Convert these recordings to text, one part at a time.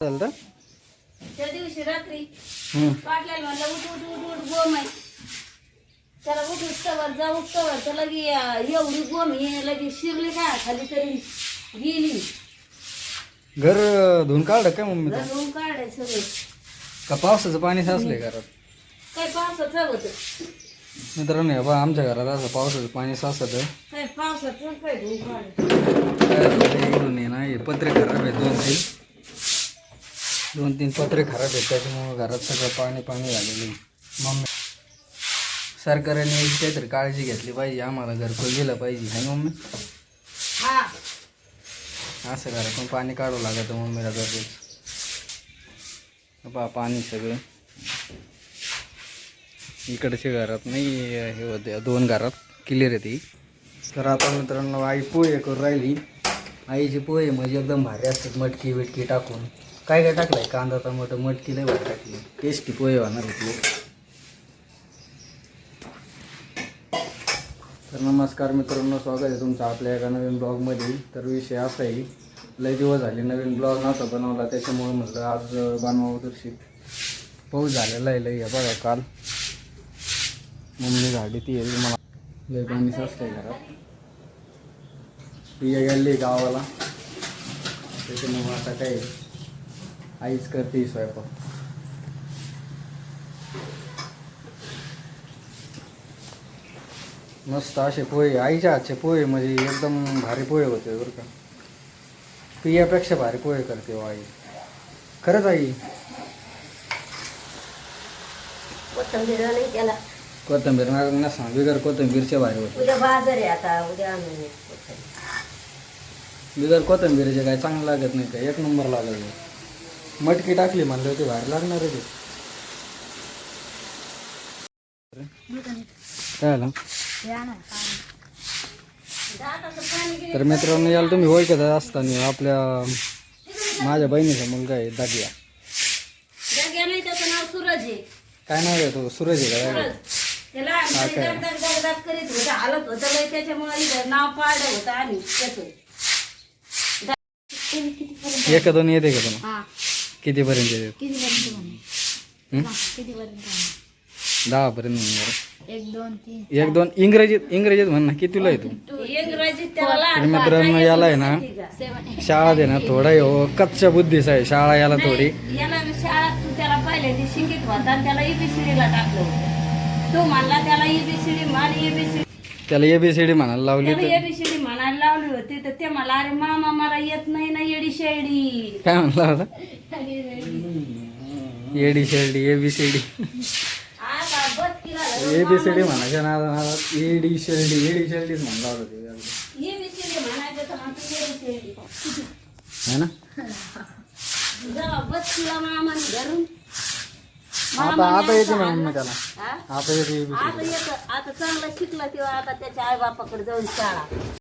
तर त्या दिवशी रात्री हम्म. पाटल्याला म्हणलं उठ उठ उठ उठ गोम आहे. त्याला उठ उठतावर जा उठतावर तर लगी अं, एवढी गोम ही लगी शिरली का खाली तरी गेली. घर अं, धुवून काढलं काय मम्मी तू? घरून काढाय सगळे. का पावसाचं पाणी साचलंय घरात? काय पावसाचं होत? मित्रांनो हे बा आमच्या घरात असं पावसाचं पाणी साचत काय पावसाचं काय धुवून इकडून आहे ना हे पत्रे खराब आहेत दोन तीन दोन तीन पत्रे खराब आहेत त्याच्यामुळं घरात सगळं पाणी पाणी झालेलं आहे. मम्मी सरकारने काहीतरी काळजी घेतली पाहिजे आम्हाला घरकुल दिलं पाहिजे आहे ना मम्मी? असं असं घरातून पाणी काढू लागतं मम्मीला दररोज पहा पाणी सगळं. इकडच्या घरात नाही हे होते दोन घरात क्लिअर आहे ती. तर आता मित्रांनो आई पोहे करून राहिली. आईची पोहे म्हणजे एकदम भारी असतात मटकी बिटकी टाकून. काय काय टाकलंय? कांदा टमाटो मटकी लय भारी टाकली. टेस्टी पोहे होणार होती तर नमस्कार मित्रांनो स्वागत आहे तुमचं आपल्या एका नवीन ब्लॉगमध्ये. तर विषय असा आहे लय दिवस झाले नवीन ब्लॉग नव्हता बनवला त्याच्यामुळे म्हटलं आज बनवावं तशी पाऊस झालेला आहे लय बघा काल. मम्मी झाडी ती मला लय पाणी आहे घरात. ती गेली गावाला. त्याच्यामुळे आता काय आईच करते स्वयंपाक. मस्त असे पोहे आईच्या हातचे पोहे म्हणजे एकदम भारी पोहे होते बरं का. पियापेक्षा भारी पोहे करते हो आई. खरंच आई? कोथंबीर नाही त्याला कोथिंबीर नसा बिगर कोथिंबीरच्या भारी होते. उद्या बाजार आहे आता उद्या आणून ये कोथिंबीर. बिगर कोथिंबीरचे काय चांगलं लागत नाही का एक नंबर लागत मटकी टाकली म्हणलं होती भारी लागणार आहे काय आलं. तर मित्रांनो याला तुम्ही ओळखत असताना आपल्या माझ्या बहिणीचा मुलगा आहे दागिया काय नाव आहे तो? सूरज आहे का? त्याला काय? नाव पाडलं होतं आम्ही त्याचं. एक दोन येते का तुला येते? किती पर्यंत? किती पर्यंत दहा पर्यंत म्हण बरं. एक दोन तीन एक दोन इंग्रजीत इंग्रजीत म्हण ना कितीला आहे तू इंग्रजीत त्याला तर मित्रांनो याला आहे ना शाळा दे ना थोडा हो कच्च्या बुद्धीचा आहे शाळा याला थोडी. याला शाळात तू त्याला एबीसीडी म्हणायला लावली तर म्हणायला लावली होती तर ते मला अरे मामा मला येत नाही ना येडी शेडी काय म्हणला होता? Eddy शेरडी ABCD. एबीसीडी म्हणायच्या नादा नादात. एडी शेरडी एडी शेरडीच म्हणला होता ते म्हणायचं येडी शेडी है ना? आता आता येते ना त्याला. आता येत आता चांगला शिकला तेव्हा आता त्याच्या आई बापाकडे जाऊन शाळा.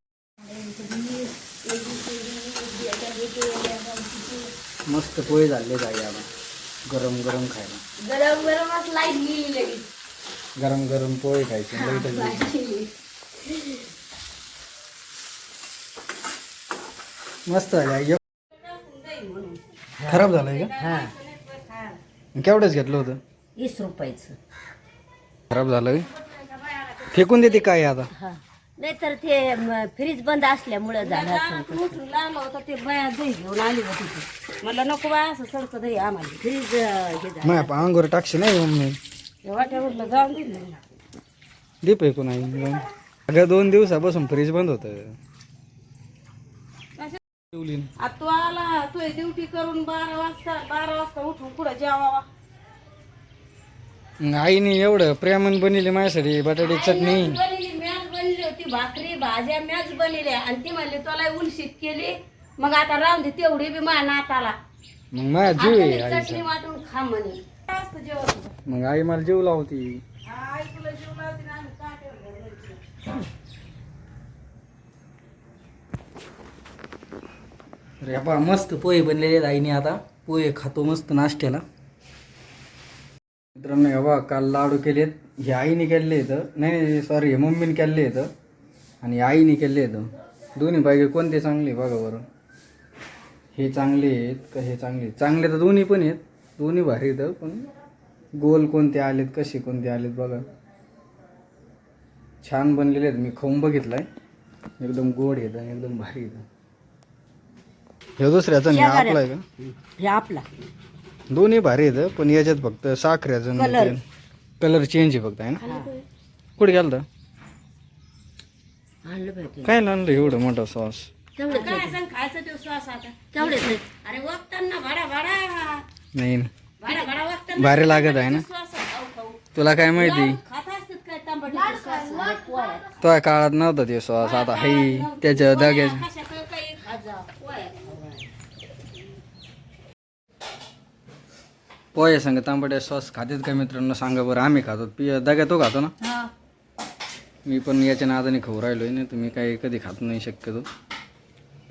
मस्त पोहे झाले जागे आता. गरम गरम खायला. गरम गरमच लाइट गेली लगेच. गरम गरम पोहे खायचे. लाइट गेली. मस्त झाले खराब झालंय का? केवढंच घेतलं होतं? वीस रुपयाचं. खराब झालं? फेकून देते काय आता? नाहीतर ते म, फ्रीज बंद असल्यामुळं झालं असं. उठून लागलं होतं ते बाया दही घेऊन आली होती ती. मला नको बाय असं सडकं दही आम्हाला. फ्रीज अं, हे झालं. माझ्या अंगोर टाकशी नाही मम्मी ते वाट्यावरलं जाऊन दिलं दे फेकून आई अगं दोन दिवसापासून फ्रीज बंद होतं. आता तू आला तू ड्युटी करून बारा वाजता बारा वाजता उठून पुढं जेवावा. आईने एवढं प्रेमान बनवली माझ्यासाठी बटाट्याची चटणी. बनली बनली भाकरी भाज्या मॅच बनल्या आणि ती म्हणली तुला उलशीत केली. मग आता राहून दे तेवढी बी माझ्या नाताला. मग माझ्या जीव आहे आता चटणी आईचा. वाटून खा म्हणे. काय असतं जेवण? तुझं? मग आई मला जीव लावती. आई तुला जेव लावते ना आम्ही काट्यावर घालायची. अरे बा मस्त पोहे बनलेले आहेत आईने आता. पोहे खातो मस्त नाश्त्याला. मित्रांनो हे बा काल लाडू केलेत. हे आईने केले आहेत. नाही नाही सॉरी हे मम्मीने केले आहेत. आणि आईने केले आहेत. दोन्ही पैकी कोणते चांगले बघा बरं. हे चांगले आहेत का हे चांगले आहेत? चांगले तर दोन्ही पण आहेत. दोन्ही भारी आहेत पण गोल कोणते आलेत कसे कोणते आलेत बघा. छान बनलेले आहेत. मी खाऊन बघितलाय. एकदम गोड आहेत आणि एकदम भारी आहेत. हे दुसऱ्याचा नाही आपला आहे का? हे आपला. दोन्ही भारी आहेत पण याच्यात फक्त साखऱ्याचं. कलर चेंज आहे फक्त आहे ना? कुठे गेलं? आणलं पाहिजे काय आणलं एवढं मोठं सॉस तेवढे काय सांग खायचं ते श्वास आता. तेवढेच अरे वागताना भाडा भाडा. नाही. भाडा भाडा वागताना भारी लागत आहे ना? श्वास खाऊ खाऊ. तुला काय माहिती? खात असतात काय तांबडीचे श्वास अरे पोळ्या. तो काळात नव्हता ते सॉस आता हाय त्याच्या दग्याच्या कशा काय काही खात जा पोळ्या खाऊ. पोहे संग तांबड्या सॉस खातेत का मित्रांनो? सांगा बरं. आम्ही खातो. पि दग्या तो खातो ना? हा. मी पण याच्या नादाने खाऊ राहिलोय ना तुम्ही काही कधी खात नाही शक्यतो.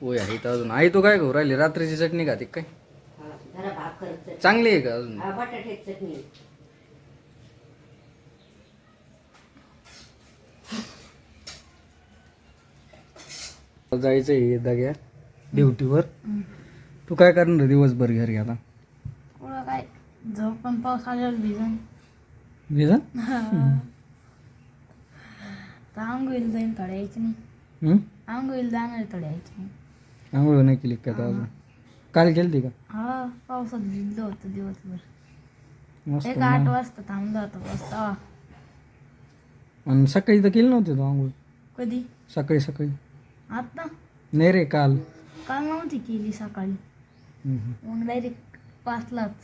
पोहे आहे तर अजून. आई तू काय खाऊ राहिली? रात्रीची चटणी खाते काय? चांगली आहे का अजून? जायचं आहे दग्या ड्युटीवर. तू काय करणार आहे दिवसभर घरी आता? काय झोप पण पाऊस आल्यावर भिजून. विजा तर आंघोळीला जाईन थोड्या यायची नाही आंघोळीला जाणार थोड्या यायची नाही आंघोळ नाही केली का आता अजून काल केली का? हा पावसात भिजलो होतं दिवसभर. मस्त एक आठ वाजता थांबलो होतो पाऊस तेव्हा आणि सकाळी तर केली नव्हती तू आंघोळ. कधी? सकाळी सकाळी. आता नाही रे काल. काल नव्हती केली सकाळी. हम्म. मग डायरेक्ट पाचलाच.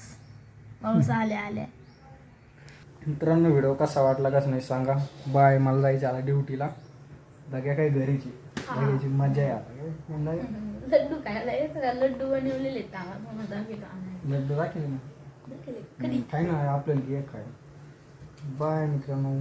पाऊस आल्या आल्या. मित्रांनो व्हिडिओ कसा वाटला कसं नाही सांगा. बाय मला जायचं आता ड्युटीला. दग्या काय घरीची. दग्याची मजा आहे आता. काय? लड्डू लड्डू बनवलेले लड्डू दाखले ना. काय ना आपल्याला एक काय बाय मित्रांनो.